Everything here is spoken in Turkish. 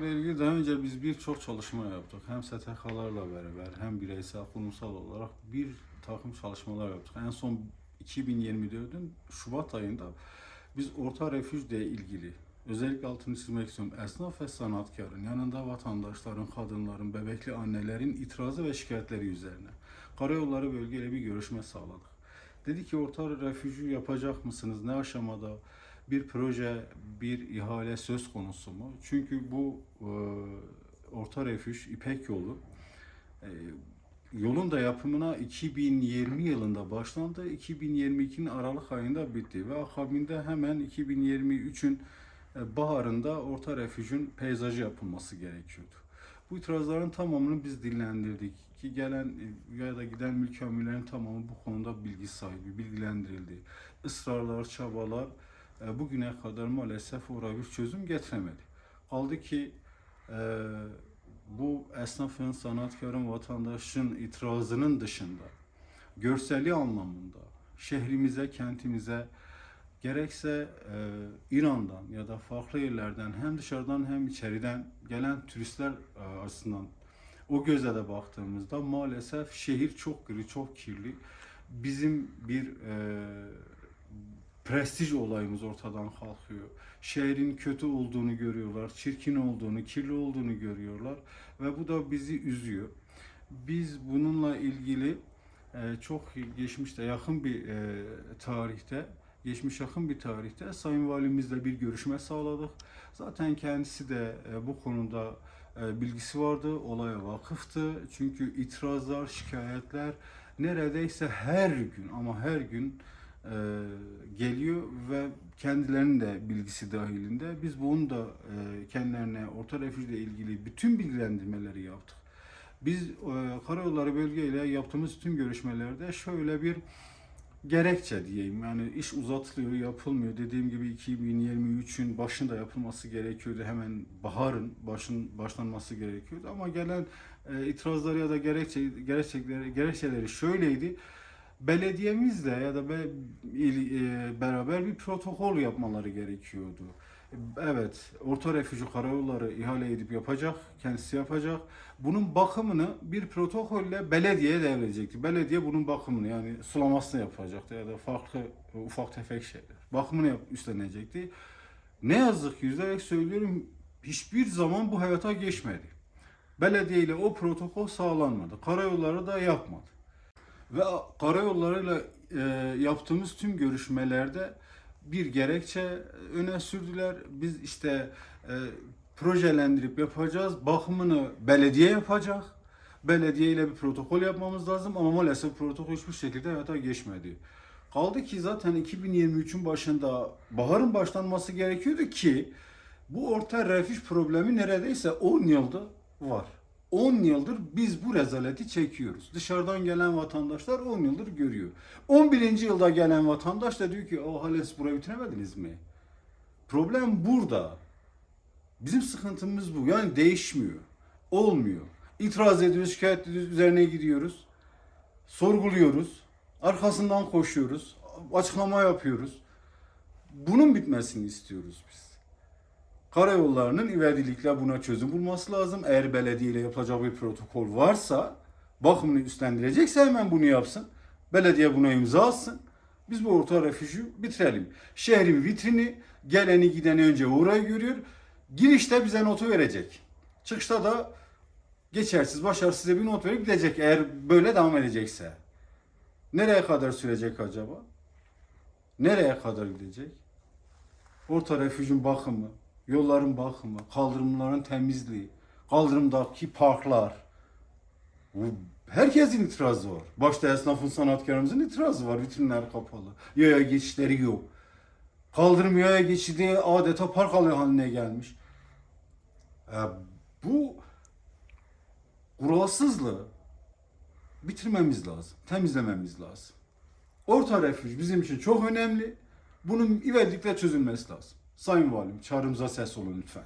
konuyla ilgili daha önce biz birçok çalışma yaptık. Hem STK'larla beraber hem bireysel, kurumsal olarak bir takım çalışmalar yaptık. En son 2024'ün Şubat ayında biz orta refüjle ilgili özellikle altını çizmek istiyorum. Esnaf ve sanatkarın yanında vatandaşların, kadınların, bebekli annelerin itirazı ve şikayetleri üzerine Karayolları bölgeyle bir görüşme sağladık. Dedi ki orta refüjü yapacak mısınız? Ne aşamada? Bir proje, bir ihale söz konusu mu? Çünkü bu e, orta refüj, İpek yolu e, yolun da yapımına 2020 yılında başlandı. 2022'nin Aralık ayında bitti ve akabinde hemen 2023'ün e, baharında orta refüjün peyzajı yapılması gerekiyordu. Bu itirazların tamamını biz dillendirdik ki gelen e, ya da giden mülkiyemilerin tamamı bu konuda bilgi sahibi, bilgilendirildi. Israrlar, çabalar bugüne kadar maalesef oraya bir çözüm getiremedi. Kaldı ki e, bu esnafın, sanatkarın, vatandaşın itirazının dışında görseli anlamında şehrimize, kentimize gerekse e, İran'dan ya da farklı yerlerden hem dışarıdan hem içeriden gelen turistler e, açısından o göze de baktığımızda maalesef şehir çok gri, çok kirli. Bizim bir e, prestij olayımız ortadan kalkıyor. Şehrin kötü olduğunu görüyorlar, çirkin olduğunu, kirli olduğunu görüyorlar ve bu da bizi üzüyor. Biz bununla ilgili e, çok geçmişte yakın bir e, tarihte geçmiş yakın bir tarihte Sayın Valimizle bir görüşme sağladık. Zaten kendisi de e, bu konuda bilgisi vardı, olaya vakıftı. Çünkü itirazlar, şikayetler neredeyse her gün ama her gün e, geliyor ve kendilerinin de bilgisi dahilinde. Biz bunu da e, kendilerine orta refüjle ilgili bütün bilgilendirmeleri yaptık. Biz e, Karayolları bölgeyle yaptığımız tüm görüşmelerde şöyle bir gerekçe diyeyim. Yani iş uzatılıyor, yapılmıyor. Dediğim gibi 2023'ün başında yapılması gerekiyordu. Hemen baharın başın başlanması gerekiyordu. Ama gelen e, itirazları ya da gerekçe gerekçeleri gerekçeleri şöyleydi. Belediyemizle ya da be, il, e, beraber bir protokol yapmaları gerekiyordu. Evet, orta refüjü karayolları ihale edip yapacak, kendisi yapacak. Bunun bakımını bir protokolle belediyeye devredecekti. Belediye bunun bakımını yani sulamasını yapacaktı ya da farklı ufak tefek şeyler. Bakımını yap, üstlenecekti. Ne yazık ki üzülerek söylüyorum hiçbir zaman bu hayata geçmedi. Belediye ile o protokol sağlanmadı. Karayolları da yapmadı. Ve karayollarıyla e, yaptığımız tüm görüşmelerde bir gerekçe öne sürdüler. Biz işte e, projelendirip yapacağız. Bakımını belediye yapacak. Belediye ile bir protokol yapmamız lazım ama maalesef protokol hiçbir şekilde hayata geçmedi. Kaldı ki zaten 2023'ün başında baharın başlanması gerekiyordu ki bu orta refüj problemi neredeyse 10 yıldır var. 10 yıldır biz bu rezaleti çekiyoruz. Dışarıdan gelen vatandaşlar 10 yıldır görüyor. 11. yılda gelen vatandaş da diyor ki o halen siz burayı bitiremediniz mi? Problem burada. Bizim sıkıntımız bu. Yani değişmiyor. Olmuyor. İtiraz ediyoruz, şikayet ediyoruz, üzerine gidiyoruz. Sorguluyoruz. Arkasından koşuyoruz. Açıklama yapıyoruz. Bunun bitmesini istiyoruz biz. Karayollarının ivedilikle buna çözüm bulması lazım. Eğer belediye ile yapacak bir protokol varsa bakımını üstlendirecekse hemen bunu yapsın. Belediye buna imza atsın. Biz bu orta refüjü bitirelim. Şehrin vitrini geleni gideni önce orayı görüyor. Girişte bize notu verecek. Çıkışta da geçersiz, başarısız bir not verip gidecek eğer böyle devam edecekse. Nereye kadar sürecek acaba? Nereye kadar gidecek? Orta refüjün bakımı, yolların bakımı, kaldırımların temizliği, kaldırımdaki parklar. Herkesin itirazı var. Başta esnafın sanatkarımızın itirazı var. Vitrinler kapalı. Yaya geçişleri yok. Kaldırım yaya geçidi adeta park alanı haline gelmiş. Ee, bu kuralsızlığı bitirmemiz lazım. Temizlememiz lazım. Orta refüj bizim için çok önemli. Bunun ivedilikle çözülmesi lazım. Sayın Valim çağrımıza ses olun lütfen.